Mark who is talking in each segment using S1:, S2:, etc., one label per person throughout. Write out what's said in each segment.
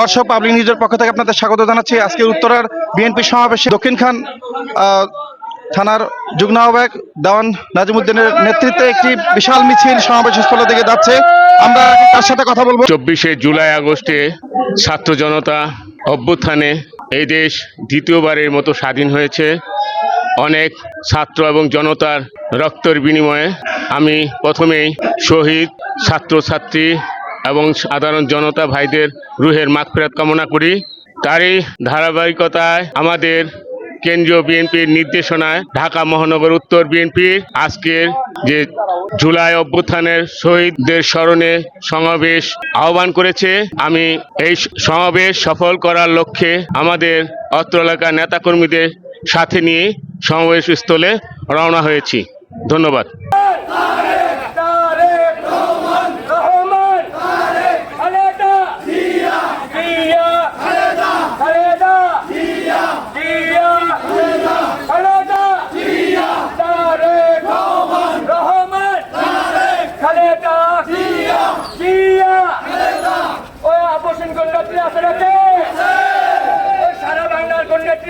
S1: দর্শক পাবলিক নিউজের পক্ষ থেকে আপনাদের স্বাগত জানাচ্ছি। আজকে উত্তরার বিএনপি সমাবেশে দক্ষিণ খান থানার যুগ্ম আহ্বায়ক দেওয়ান নাজিমুদ্দিনের নেতৃত্বে একটি বিশাল মিছিল সমাবেশ স্থলের দিকে যাচ্ছে। আমরা তার সাথে কথা বলব।
S2: চব্বিশে জুলাই আগস্টে ছাত্র জনতা অভ্যুত্থানে এই দেশ দ্বিতীয়বারের মতো স্বাধীন হয়েছে। অনেক ছাত্র এবং জনতার রক্তের বিনিময়ে আমি প্রথমেই শহীদ ছাত্রছাত্রী এবং সাধারণ জনতা ভাইদের রুহের মাগফিরাত কামনা করি। তারই ধারাবাহিকতায় আমাদের কেন্দ্রীয় বিএনপির নির্দেশনায় ঢাকা মহানগর উত্তর বিএনপির আজকের যে জুলাই অভ্যুত্থানের শহীদদের স্মরণে সমাবেশ আহ্বান করেছে, আমি এই সমাবেশ সফল করার লক্ষ্যে আমাদের অত্র এলাকার নেতাকর্মীদের সাথে নিয়ে সমাবেশ স্থলে রওনা হয়েছি। ধন্যবাদ।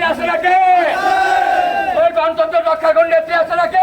S3: গণ্ডত্রী আছে নাকি ওই গণতন্ত্র রক্ষা গণ্ডত্রী আছে